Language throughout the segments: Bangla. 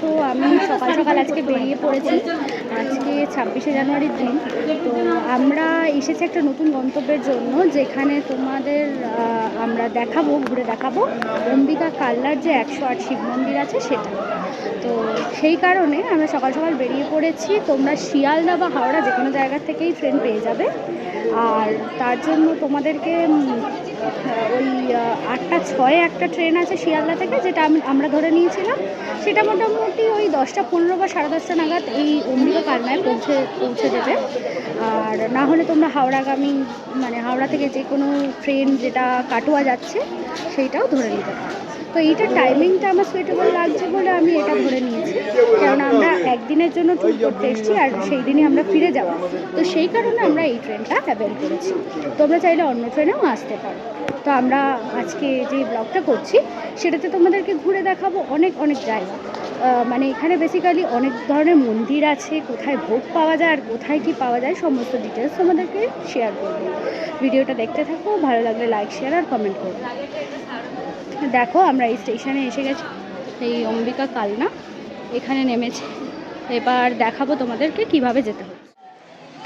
পাচ্ছ আমি সকাল সকাল আজকে বেরিয়ে পড়েছি। আজকে ছাব্বিশে জানুয়ারির দিন। তো আমরা এসেছি একটা নতুন গন্তব্যের জন্য, যেখানে তোমাদের আমরা দেখাবো, ঘুরে দেখাবো অম্বিকা কাল্লার যে একশো আট শিব মন্দির আছে সেটা। তো সেই কারণে আমরা সকাল সকাল বেরিয়ে পড়েছি। তোমরা শিয়ালদা বা হাওড়া যে কোনো জায়গা থেকেই ট্রেন পেয়ে যাবে। আর তার জন্য তোমাদেরকে ওই আটটা ছয়ে, একটা ট্রেন আছে শিয়ালদা থেকে, যেটা আমি আমরা ধরে নিয়েছিলাম। সেটা মোটামুটি ওই দশটা পনেরো বা সাড়ে দশটা নাগাদ এই অম্বিকা কালনায় পৌঁছে পৌঁছে যেতে আর না হলে তোমরা হাওড়াগামী মানে হাওড়া থেকে যে কোনো ট্রেন যেটা কাটোয়া যাচ্ছে, সেইটাও ধরে নিতে পারো। তো এইটার টাইমিংটা আমার সুইটেবল লাগছে বলে আমি এটা ধরে নিয়েছি। কারণ আমরা একদিনের জন্য ট্যুর করতে এসেছি আর সেই দিনই আমরা ফিরে যাব। তো সেই কারণে আমরা এই ট্রেনটা অ্যাভেল করেছি। তোমরা চাইলে অন্য ট্রেনেও আসতে পারো। তো আমরা আজকে যে ব্লগটা করছি, সেটাতে তোমাদেরকে ঘুরে দেখাবো অনেক অনেক জায়গা। মানে এখানে বেসিক্যালি অনেক ধরনের মন্দির আছে, কোথায় ভোগ পাওয়া যায় আর কোথায় কি পাওয়া যায়, সমস্ত ডিটেলস তোমাদেরকে শেয়ার করব। ভিডিওটা দেখতে থাকো, ভালো লাগলে লাইক শেয়ার আর কমেন্ট করব দেখো, আমরা এই স্টেশনে এসে গেছি, এই অম্বিকা কালনা, এখানে নেমেছি। এবার দেখাবো তোমাদেরকে কীভাবে যেতে হবে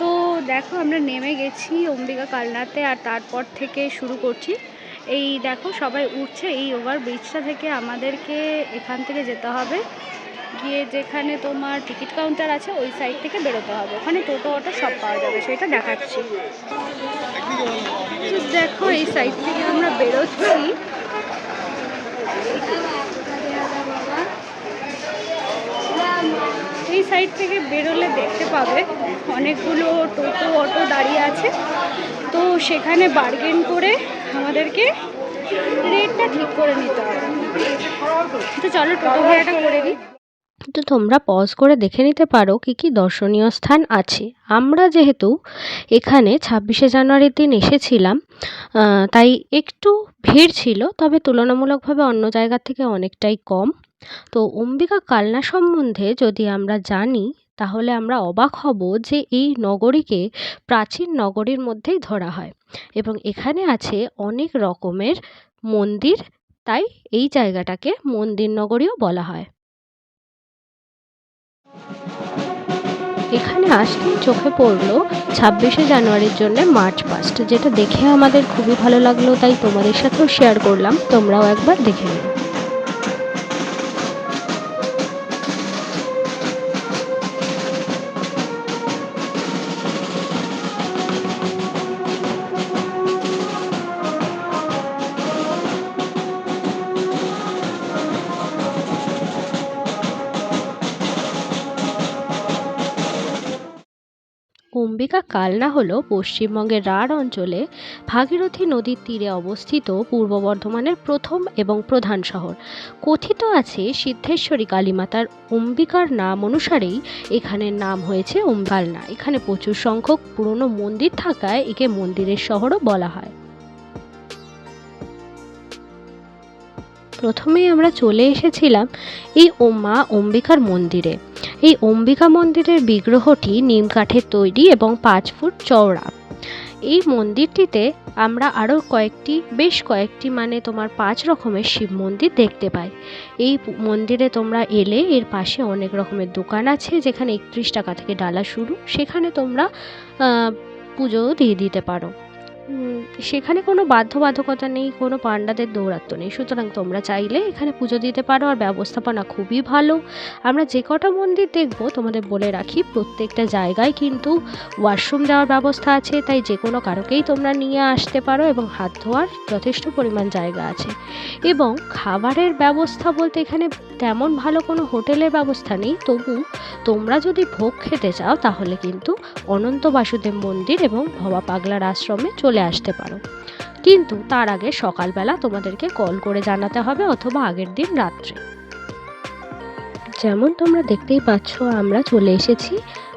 তো দেখো আমরা নেমে গেছি অম্বিকা কালনাতে আর তারপর থেকে শুরু করছি। এই দেখো সবাই উঠছে, এই ওভার ব্রিজটা থেকে আমাদেরকে এখান থেকে যেতে হবে। গিয়ে যেখানে তোমার টিকিট কাউন্টার আছে, ওই সাইড থেকে বেরোতে হবে। ওখানে টোটো, অটো সব পাওয়া যাবে, সেটা দেখাচ্ছি। দেখো এই সাইড থেকে আমরা বেরোচ্ছি। এই সাইড থেকে বেরোলে দেখতে পাবে অনেকগুলো টোটো, অটো দাঁড়িয়ে আছে। তো সেখানে বার্গেন করে আমাদেরকে রেটটা ঠিক করে নিতে হবে। তো চলো টোটো ভাড়াটা করে দিই তো তোমরা পজ করে দেখে নিতে পারো কি কি দর্শনীয় স্থান আছে। আমরা যেহেতু এখানে ছাব্বিশে জানুয়ারির দিন এসেছিলাম তাই একটু ভিড় ছিল, তবে তুলনামূলকভাবে অন্য জায়গার থেকে অনেকটাই কম। তো অম্বিকা কালনা সম্বন্ধে যদি আমরা জানি, তাহলে আমরা অবাক হব যে এই নগরীকে প্রাচীন নগরীর মধ্যেই ধরা হয় এবং এখানে আছে অনেক রকমের মন্দির, তাই এই জায়গাটাকে মন্দির নগরীও বলা হয়। এখানে আসতে চোখে পড়ল ছাব্বিশে জানুয়ারির জন্য মার্চ পাস্ট যেটা দেখে আমাদের খুবই ভালো লাগল, তাই তোমাদের সাথেও শেয়ার করলাম, তোমরাও একবার দেখে নিও। অম্বিকা কালনা হল পশ্চিমবঙ্গের রাঢ় অঞ্চলে ভাগীরথী নদীর তীরে অবস্থিত পূর্ব বর্ধমানের প্রথম এবং প্রধান শহর। কথিত আছে সিদ্ধেশ্বরী কালীমাতার অম্বিকার নাম অনুসারেই এখানের নাম হয়েছে অম্বালনা। এখানে প্রচুর সংখ্যক পুরনো মন্দির থাকায় একে মন্দিরের শহরও বলা হয়। প্রথমেই আমরা চলে এসেছিলাম এই মা অম্বিকার মন্দিরে। এই অম্বিকা মন্দিরের বিগ্রহটি নিম কাঠের তৈরি এবং পাঁচ ফুট চওড়া। এই মন্দিরটিতে আমরা আরও কয়েকটি, বেশ কয়েকটি মানে তোমার পাঁচ রকমের শিব মন্দির দেখতে পাই। এই মন্দিরে তোমরা এলে এর পাশে অনেক রকমের দোকান আছে, যেখানে একত্রিশ টাকা থেকে ডালা শুরু। সেখানে তোমরা পুজোও দিয়ে দিতে পারো। সেখানে কোনো বাধ্যবাধকতা নেই, কোনো পাণ্ডাদের দৌরাত্ম নেই। সুতরাং তোমরা চাইলে এখানে পুজো দিতে পারো আর ব্যবস্থাপনা খুবই ভালো। আমরা যে কটা মন্দির দেখব, তোমাদের বলে রাখি, প্রত্যেকটা জায়গায় কিন্তু ওয়াশরুম দেওয়ার ব্যবস্থা আছে, তাই যে কোনো কারোকেই তোমরা নিয়ে আসতে পারো এবং হাত ধোয়ার যথেষ্ট পরিমাণ জায়গা আছে। এবং খাবারের ব্যবস্থা বলতে এখানে তেমন ভালো কোনো হোটেলের ব্যবস্থা নেই। তবু তোমরা যদি ভোগ খেতে চাও, তাহলে কিন্তু অনন্ত বাসুদেব মন্দির এবং ভবা পাগলার আশ্রমে চলে আসতে পারো। কিন্তু তার আগে সকালবেলা তোমাদেরকে কল করে জানাতে হবে অথবা আগের দিন রাত্রে। যেমন তোমরা দেখতেই পাচ্ছ, আমরা চলে এসেছি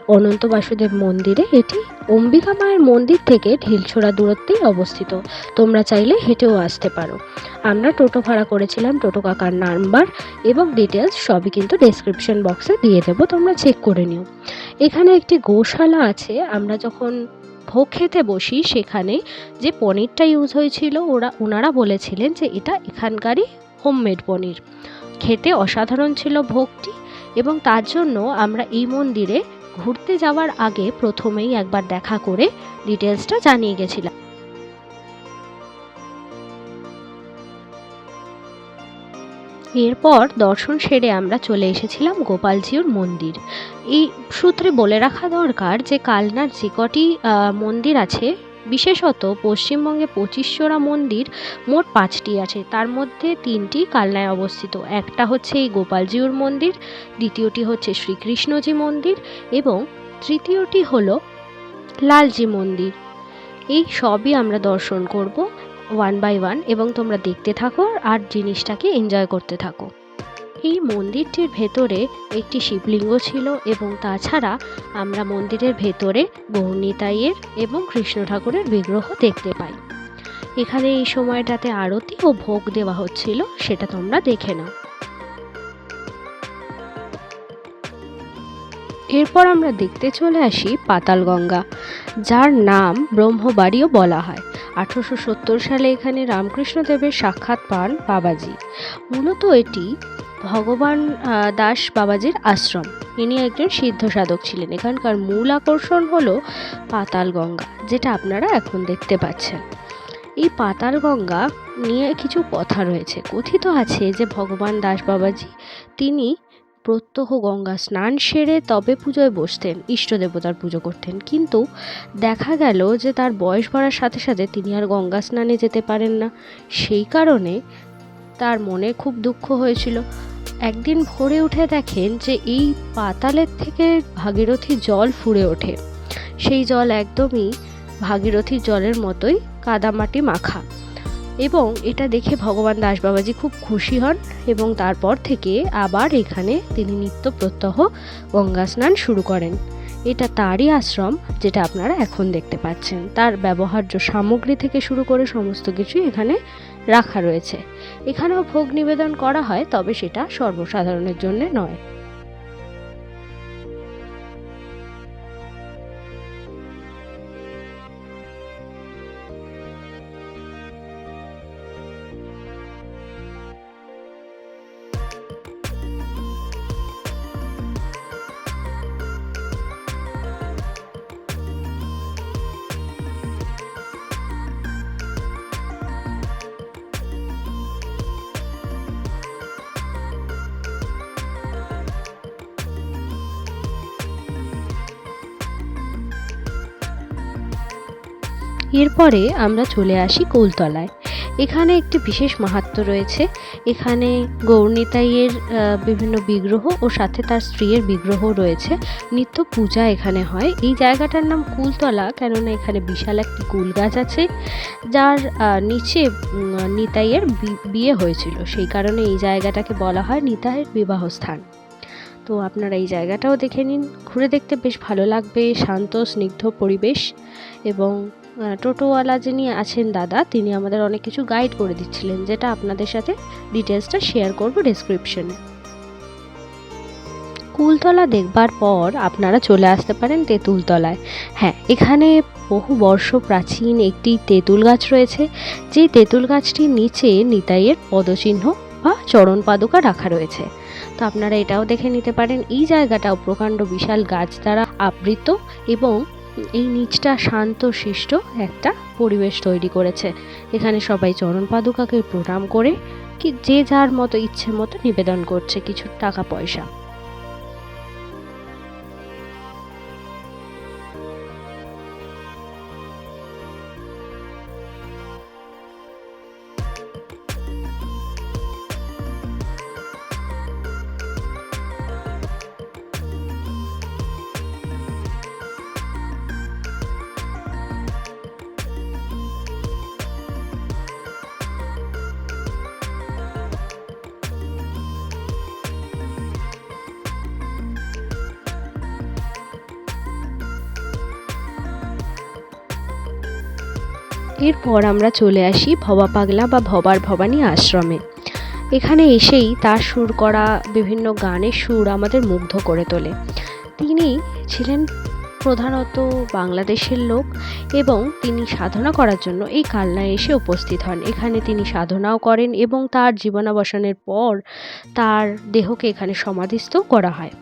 অনন্ত বাসুদেব মন্দিরে এটি অম্বিকা মায়ের মন্দির থেকে ঢিলছোড়া দূরত্বেই অবস্থিত। তোমরা চাইলে হেঁটেও আসতে পারো। আমরা টোটো ভাড়া করেছিলাম, টোটো কাকার নাম্বার এবং ডিটেলস সবই কিন্তু ডেসক্রিপশন বক্সে দিয়ে দেবো, তোমরা চেক করে নিও। এখানে একটি গোশালা আছে, আমরা যখন ভোগ খেতে বসি সেখানে যে পনিরটা ইউজ হয়েছিল, ওরা ওনারা বলেছিলেন যে এটা এখানকারই হোমমেড পনির। খেতে অসাধারণ ছিল ভোগটি এবং তার জন্য আমরা এই মন্দিরে ঘুরতে যাওয়ার আগে প্রথমেই একবার দেখা করে ডিটেলসটা জানিয়ে গেছিলাম। এরপর দর্শন সেরে আমরা চলে এসেছিলাম গোপালজিউর মন্দির। এই সূত্রে বলে রাখা দরকার যে কালনার যে কটি মন্দির আছে বিশেষত পশ্চিমবঙ্গে পঁচিশশোরা মন্দির মোট পাঁচটি আছে। তার মধ্যে তিনটি কালনায় অবস্থিত। একটা হচ্ছে এই গোপালজিউর মন্দির, দ্বিতীয়টি হচ্ছে শ্রীকৃষ্ণজি মন্দির এবং তৃতীয়টি হলো লালজি মন্দির। এই সবই আমরা দর্শন করব ওয়ান বাই ওয়ান এবং তোমরা দেখতে থাকো আর জিনিসটাকে এনজয় করতে থাকো। এই মন্দিরটির ভেতরে একটি শিবলিঙ্গ ছিল এবং তাছাড়া আমরা মন্দিরের ভেতরে গৌরনীতাইয়ের এবং কৃষ্ণ ঠাকুরের বিগ্রহ দেখতে পাই। এখানে এই সময়টাতে আরতি ও ভোগ দেওয়া হচ্ছিল, সেটা তোমরা দেখে নাও। এরপর আমরা দেখতে চলে আসি পাতালগঙ্গা, যার নাম ব্রহ্মবাড়িও বলা হয়। আঠারোশো সত্তর সালে এখানে রামকৃষ্ণ দেবের সাক্ষাৎ পান বাবাজি। মূলত এটি ভগবান দাস বাবাজির আশ্রম। ইনি একজন সিদ্ধ সাধক ছিলেন। এখানকার মূল আকর্ষণ হলো পাতাল গঙ্গা, যেটা আপনারা এখন দেখতে পাচ্ছেন। এই পাতাল গঙ্গা নিয়ে কিছু কথা রয়েছে। কথিত আছে যে ভগবান দাস বাবাজি, তিনি প্রত্যহ গঙ্গা স্নান সেরে তবে পুজোয় বসতেন, ইষ্ট দেবতার পুজো করতেন। কিন্তু দেখা গেল যে তার বয়স বাড়ার সাথে সাথে তিনি আর গঙ্গা স্নানে যেতে পারেন না। সেই কারণে তার মনে খুব দুঃখ হয়েছিল। একদিন ভোরে উঠে দেখেন যে এই পাতালের থেকে ভাগীরথী জল ফুঁড়ে ওঠে। সেই জল একদমই ভাগীরথীর জলের মতোই কাদামাটি মাখা। এবং এটা দেখে ভগবান দাসবাবাজি খুব খুশি হন এবং তারপর থেকে আবার এখানে তিনি নিত্য প্রত্যহ গঙ্গা স্নান শুরু করেন। এটা তারই আশ্রম যেটা আপনারা এখন দেখতে পাচ্ছেন। তার ব্যবহার্য সামগ্রী থেকে শুরু করে সমস্ত কিছুই এখানে রাখা রয়েছে। এখানেও ভোগ নিবেদন করা হয়, তবে সেটা সর্বসাধারণের জন্য নয়। এরপরে আমরা চলে আসি কৌলতলায়। এখানে একটি বিশেষ মাহাত্ম্য রয়েছে। এখানে গৌরনিতাইয়ের বিভিন্ন বিগ্রহ ও সাথে তার স্ত্রীর বিগ্রহ রয়েছে। নিত্য পূজা এখানে হয়। এই জায়গাটার নাম কুলতলা, কেননা এখানে বিশাল একটি কুল গাছ আছে, যার নিচে নিতাইয়ের বিয়ে হয়েছিল। সেই কারণে এই জায়গাটাকে বলা হয় নিতাইয়ের বিবাহ স্থান তো আপনারা এই জায়গাটাও দেখে নিন। ঘুরে দেখতে বেশ ভালো লাগবে। শান্ত, স্নিগ্ধ পরিবেশ এবং টোটোওয়ালা যিনি আছেন দাদা, তিনি আমাদের অনেক কিছু গাইড করে দিচ্ছিলেন, যেটা আপনাদের সাথে ডিটেলসটা শেয়ার করব ডেসক্রিপশনে কুলতলা দেখবার পর আপনারা চলে আসতে পারেন তেঁতুলতলায়। হ্যাঁ এখানে বহু বর্ষ প্রাচীন একটি তেঁতুল গাছ রয়েছে। যে তেঁতুল গাছটির নিচে নিতাইয়ের পদচিহ্ন বা চরণ পাদুকা রাখা রয়েছে। তো আপনারা এটাও দেখে নিতে পারেন। এই জায়গাটাও প্রকাণ্ড বিশাল গাছ দ্বারা আবৃত এবং এই নিচটা শান্ত, শিষ্ট একটা পরিবেশ তৈরি করেছে। এখানে সবাই চরণ পাদুকাকে প্রণাম করে, কি যে যার মতো ইচ্ছে মতো নিবেদন করছে, কিছু টাকা পয়সা। এরপর আমরা চলে আসি ভবা পাগলা বা ভবার ভবানী আশ্রমে। এখানে এসেই তার সুর করা বিভিন্ন গানের সুর আমাদের মুগ্ধ করে তোলে। তিনি ছিলেন প্রধানত বাংলাদেশের লোক এবং তিনি সাধনা করার জন্য এই কালনায় এসে উপস্থিত হন। এখানে তিনি সাধনাও করেন এবং তার জীবনাবসানের পর তার দেহকে এখানে সমাধিস্থ করা হয়।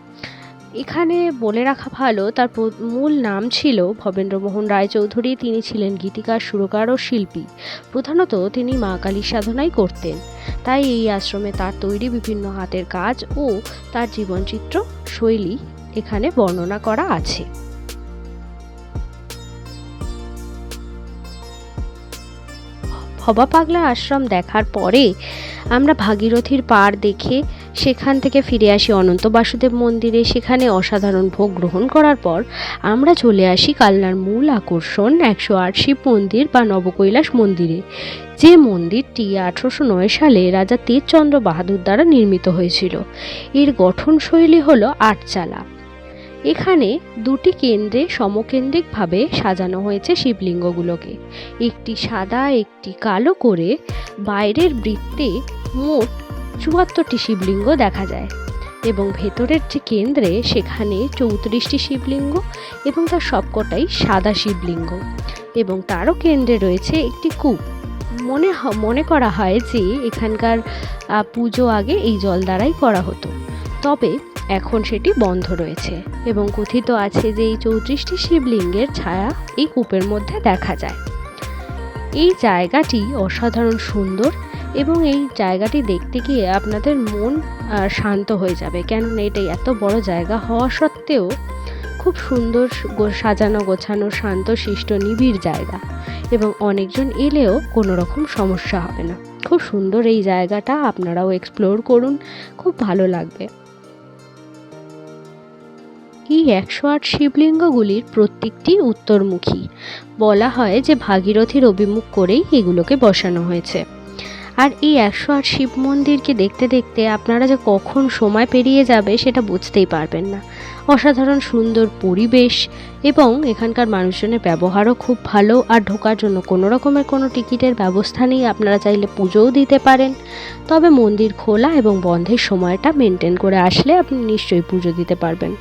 এখানে বলে রাখা ভালো, তার মূল নাম ছিল ভবেন্দ্রমোহন রায়চৌধুরী। তিনি ছিলেন গীতিকার, সুরকার ও শিল্পী। প্রধানত তিনি মা কালীর সাধনাই করতেন। তাই এই আশ্রমে তার তৈরি বিভিন্ন হাতের কাজ ও তার জীবনচিত্র, শৈলী এখানে বর্ণনা করা আছে। ভবা পাগলা আশ্রম দেখার পরে আমরা ভাগীরথীর পাড় দেখে সেখান থেকে ফিরে আসি অনন্ত বাসুদেব মন্দিরে। সেখানে অসাধারণ ভোগ গ্রহণ করার পর আমরা চলে আসি কালনার মূল আকর্ষণ একশো আট শিব মন্দির বা নবকৈলাস মন্দিরে। যে মন্দিরটি আঠারোশো নয় সালে রাজা তেজচন্দ্র বাহাদুর দ্বারা নির্মিত হয়েছিল। এর গঠনশৈলী হল আটচালা। এখানে দুটি কেন্দ্রে সমকেন্দ্রিকভাবে সাজানো হয়েছে শিবলিঙ্গগুলোকে। একটি সাদা, একটি কালো করে বাইরের বৃত্তে মোট চুয়াত্তরটি শিবলিঙ্গ দেখা যায় এবং ভেতরের যে কেন্দ্রে সেখানে চৌত্রিশটি শিবলিঙ্গ এবং তার সবকটাই সাদা শিবলিঙ্গ এবং তারও কেন্দ্রে রয়েছে একটি কূপ। মনে মনে করা হয় যে এখানকার পুজো আগে এই জল দ্বারাই করা হতো। তবে এখন সেটি বন্ধ রয়েছে এবং কথিত আছে যে এই চৌত্রিশটি শিবলিঙ্গের ছায়া এই কূপের মধ্যে দেখা যায়। এই জায়গাটি অসাধারণ সুন্দর এবং এই জায়গাটি দেখতে গিয়ে আপনাদের মন শান্ত হয়ে যাবে। কেননা এটা এত বড় জায়গা হওয়া সত্ত্বেও খুব সুন্দর সাজানো, গোছানো, শান্ত, শিষ্ট, নিবিড় জায়গা এবং অনেকজন এলেও কোনো রকম সমস্যা হবে না। খুব সুন্দর এই জায়গাটা, আপনারাও এক্সপ্লোর করুন, খুব ভালো লাগবে। এই একশো আট শিবলিঙ্গগুলির প্রত্যেকটি উত্তরমুখী। বলা হয় যে ভাগীরথীর অভিমুখ করেই এগুলোকে বসানো হয়েছে। আর এই একশো আট শিব মন্দিরকে দেখতে দেখতে আপনারা যে কখন সময় পেরিয়ে যাবে সেটা বুঝতেই পারবেন না। অসাধারণ সুন্দর পরিবেশ এবং এখানকার মানুষজনের ব্যবহারও খুব ভালো আর ঢোকার জন্য কোনো রকমের কোনো টিকিটের ব্যবস্থা নেই, আপনারা চাইলে পুজোও দিতে পারেন। তবে মন্দির খোলা এবং বন্ধের সময়টা মেনটেন করে আসলে আপনি নিশ্চয়ই পুজো দিতে পারবেন।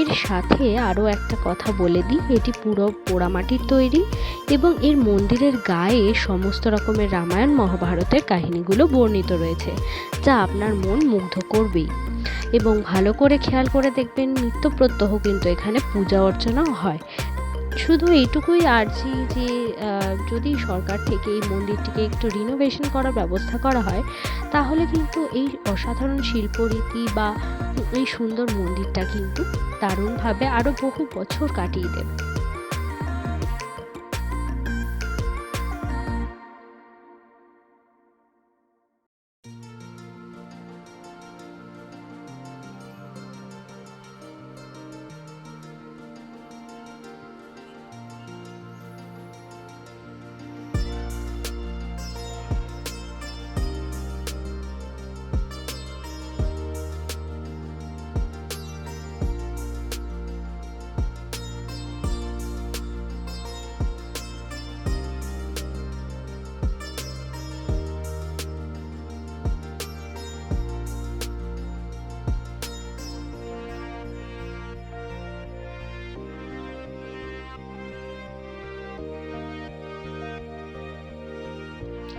এর সাথে আরও একটা কথা বলে দিই। এটি পুরো পোড়ামাটির তৈরি এবং এর মন্দিরের গায়ে সমস্ত রকমের রামায়ণ মহাভারতের কাহিনীগুলো বর্ণিত রয়েছে, যা আপনার মন মুগ্ধ করবেই। এবং ভালো করে খেয়াল করে দেখবেন, নিত্য প্রত্যহ কিন্তু এখানে পূজা অর্চনাও হয়। শুধু এইটুকুই আর্জি যে যদি সরকার থেকে এই মন্দিরটিকে একটু রিনোভেশন করার ব্যবস্থা করা হয়, তাহলে কিন্তু এই অসাধারণ শিল্পরীতি বা এই সুন্দর মন্দিরটা কিন্তু দারুণভাবে আরও বহু বছর কাটিয়ে দেবে।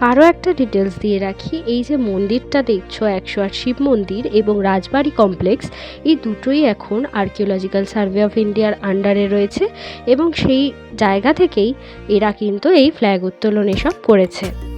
আরও একটা ডিটেলস দিয়ে রাখি, এই যে মন্দিরটা দেখছ, একশো আট শিব মন্দির এবং রাজবাড়ি কমপ্লেক্স এই দুটোই এখন আর্কিওলজিক্যাল সার্ভে অফ ইন্ডিয়ার আন্ডারে রয়েছে এবং সেই জায়গা থেকেই এরা কিন্তু এই ফ্ল্যাগ উত্তোলন এসব করেছে।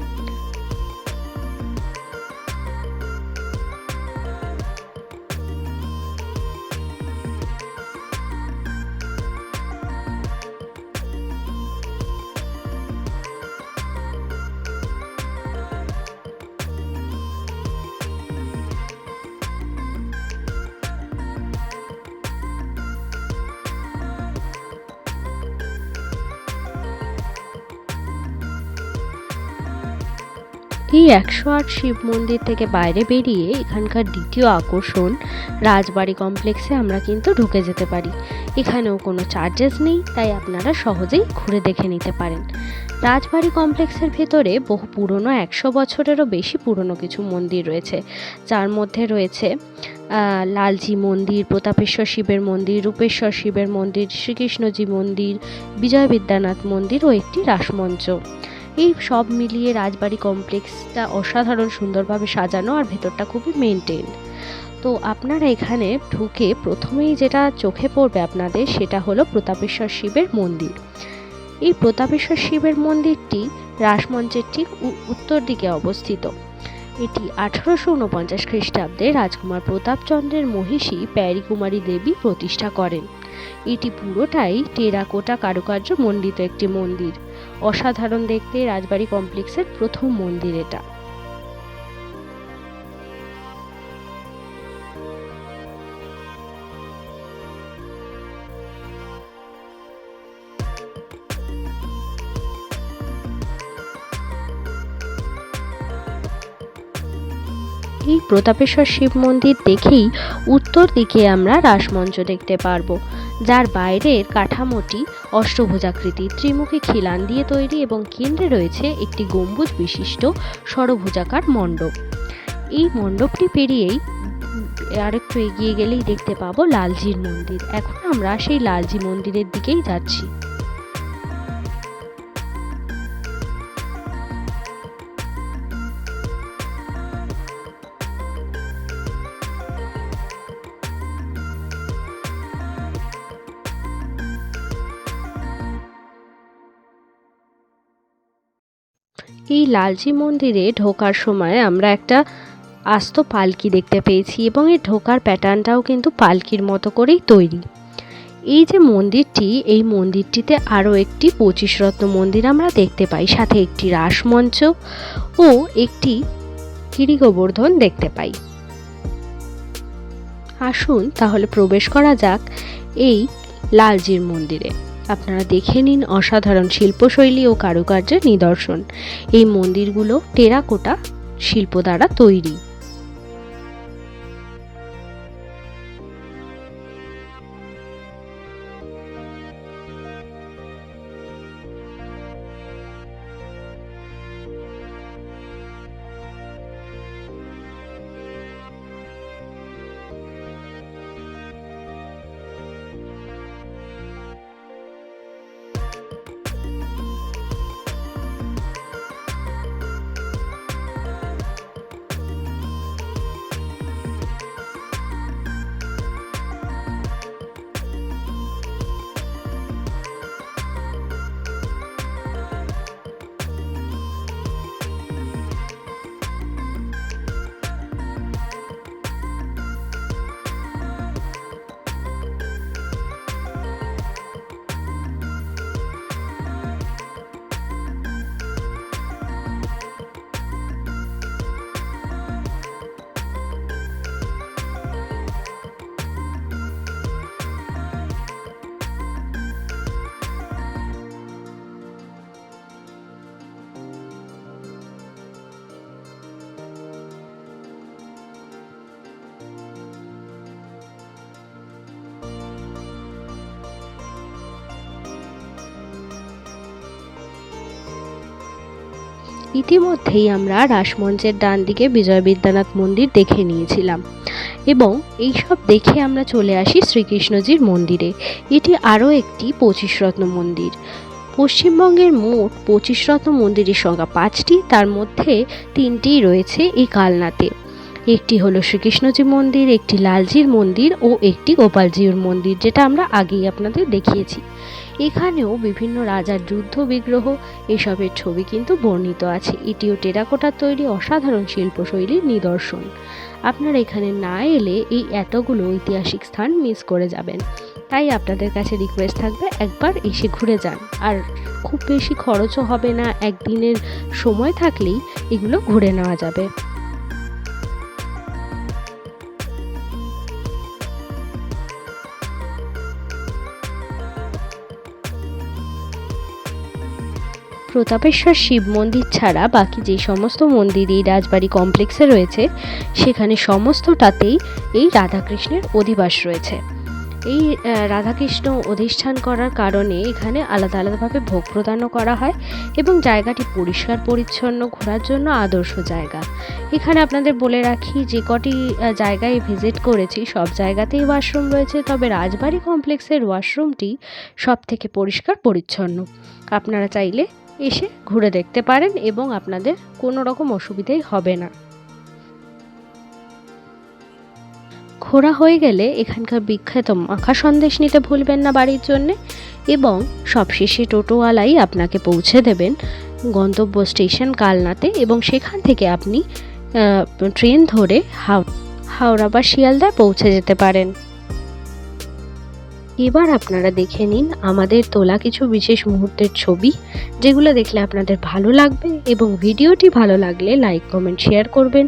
এই একশো আট শিব মন্দির থেকে বাইরে বেরিয়ে এখানকার দ্বিতীয় আকর্ষণ রাজবাড়ি কমপ্লেক্সে আমরা কিন্তু ঢুকে যেতে পারি। এখানেও কোনো চার্জেস নেই, তাই আপনারা সহজেই ঘুরে দেখে নিতে পারেন। রাজবাড়ি কমপ্লেক্সের ভেতরে বহু পুরনো একশো বছরেরও বেশি পুরনো কিছু মন্দির রয়েছে। যার মধ্যে রয়েছে লালজি মন্দির, প্রতাপেশ্বর শিবের মন্দির, রূপেশ্বর শিবের মন্দির, শ্রীকৃষ্ণজি মন্দির, বিজয় বিদ্যানাথ মন্দির ও একটি রাসমঞ্চ। এই সব মিলিয়ে রাজবাড়ি কমপ্লেক্সটা অসাধারণ সুন্দরভাবে সাজানো আর ভেতরটা খুবই মেনটেন তো আপনারা এখানে ঢুকে প্রথমেই যেটা চোখে পড়বে আপনাদের, সেটা হলো প্রতাপেশ্বর শিবের মন্দির। এই প্রতাপেশ্বর শিবের মন্দিরটি রাসমঞ্চের ঠিক উত্তর দিকে অবস্থিত। এটি আঠারোশো উনপঞ্চাশ খ্রিস্টাব্দে রাজকুমার প্রতাপচন্দ্রের মহিষী প্যারীকুমারী দেবী প্রতিষ্ঠা করেন। এটি পুরোটাই টেরাকোটা কারুকার্য মণ্ডিত একটি মন্দির। অসাধারণ দেখতে রাজবাড়ি কমপ্লেক্সের প্রথম মন্দির এটা। এই প্রতাপেশ্বর শিব মন্দির দেখেই উত্তর দিকে আমরা রাসমঞ্চ দেখতে পারব। যার বাইরের কাঠামোটি অষ্টভুজাকৃতি ত্রিমুখী খিলান দিয়ে তৈরি এবং কেন্দ্রে রয়েছে একটি গম্বুজ বিশিষ্ট ষড়ভুজাকার মণ্ডপ। এই মণ্ডপটি পেরিয়েই আরেকটু এগিয়ে গেলেই দেখতে পাবো লালজির মন্দির। এখন আমরা সেই লালজি মন্দিরের দিকেই যাচ্ছি। এই লালজি মন্দিরে ঢোকার সময় আমরা একটা আস্ত পালকি দেখতে পেয়েছি এবং এই ঢোকার প্যাটার্নটাও কিন্তু পালকির মতো করেই তৈরি। এই যে মন্দিরটি, এই মন্দিরটিতে আরও একটি পঁচিশ রত্ন মন্দির আমরা দেখতে পাই, সাথে একটি রাসমঞ্চ ও একটি গিরিগোবর্ধন দেখতে পাই। আসুন তাহলে প্রবেশ করা যাক এই লালজির মন্দিরে। আপনারা দেখে নিন অসাধারণ শিল্পশৈলী ও কারুকার্যের নিদর্শন। এই মন্দিরগুলো টেরাকোটা শিল্প দ্বারা তৈরি। ইতিমধ্যেই আমরা রাসমঞ্চের ডান দিকে বিজয় বিদ্যানাথ মন্দির দেখে নিয়েছিলাম এবং এইসব দেখে আমরা চলে আসি শ্রীকৃষ্ণজির মন্দিরে। এটি আরও একটি পঁচিশ রত্ন মন্দির। পশ্চিমবঙ্গের মোট পঁচিশ রত্ন মন্দিরের সংখ্যা পাঁচটি, তার মধ্যে তিনটিই রয়েছে এই কালনাতে। একটি হলো শ্রীকৃষ্ণজি মন্দির, একটি লালজির মন্দির ও একটি গোপালজির মন্দির, যেটা আমরা আগেই আপনাদের দেখিয়েছি। এখানেও বিভিন্ন রাজার যুদ্ধ বিগ্রহ, এসবের ছবি কিন্তু বর্ণিত আছে। এটিও টেরাকোটার তৈরি অসাধারণ শিল্পশৈলীর নিদর্শন। আপনারা এখানে না এলে এই এতগুলো ঐতিহাসিক স্থান মিস করে যাবেন। তাই আপনাদের কাছে রিকোয়েস্ট থাকবে একবার এসে ঘুরে যান। আর খুব বেশি খরচও হবে না, একদিনের সময় থাকলেই এগুলো ঘুরে নেওয়া যাবে। প্রতাপেশ্বর শিব মন্দির ছাড়া বাকি যে সমস্ত মন্দির এই রাজবাড়ি কমপ্লেক্সে রয়েছে, সেখানে সমস্তটাতেই এই রাধাকৃষ্ণের অধিবাস রয়েছে। এই রাধাকৃষ্ণ অধিষ্ঠান করার কারণে এখানে আলাদা আলাদাভাবে ভোগ প্রদানও করা হয় এবং জায়গাটি পরিষ্কার পরিচ্ছন্ন, ঘোরার জন্য আদর্শ জায়গা। এখানে আপনাদের বলে রাখি, যে কটি জায়গায় ভিজিট করেছি, সব জায়গাতেই ওয়াশরুম রয়েছে, তবে রাজবাড়ি কমপ্লেক্সের ওয়াশরুমটি সব থেকে পরিষ্কার পরিচ্ছন্ন। আপনারা চাইলে এসে ঘুরে দেখতে পারেন এবং আপনাদের কোনো রকম অসুবিধেই হবে না। ঘোরা হয়ে গেলে এখানকার বিখ্যাত মাখা সন্দেশ নিতে ভুলবেন না বাড়ির জন্যে এবং সবশেষে টোটোওয়ালাই আপনাকে পৌঁছে দেবেন গন্তব্য স্টেশন কালনাতে এবং সেখান থেকে আপনি ট্রেন ধরে হাও, হাওড়া বা শিয়ালদায় পৌঁছে যেতে পারেন। এবার আপনারা দেখে নিন আমাদের তোলা কিছু বিশেষ মুহূর্তের ছবি, যেগুলো দেখলে আপনাদের ভালো লাগবে এবং ভিডিওটি ভালো লাগলে লাইক, কমেন্ট, শেয়ার করবেন,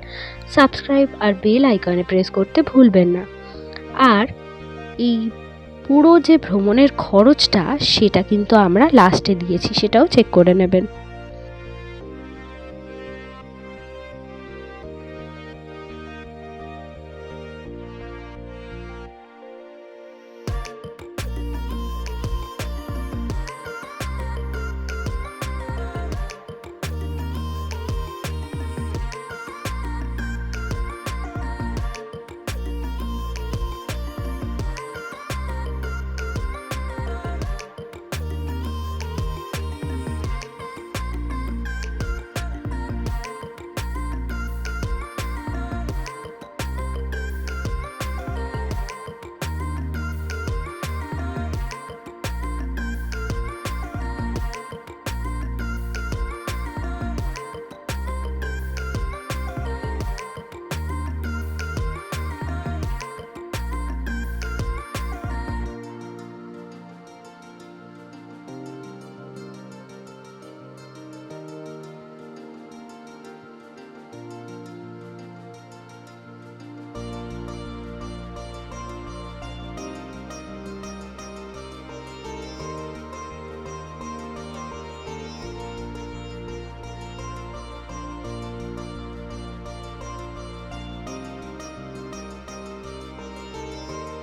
সাবস্ক্রাইব আর বেল আইকনে প্রেস করতে ভুলবেন না। আর এই পুরো যে ভ্রমণের খরচটা, সেটা কিন্তু আমরা লাস্টে দিয়েছি, সেটাও চেক করে নেবেন।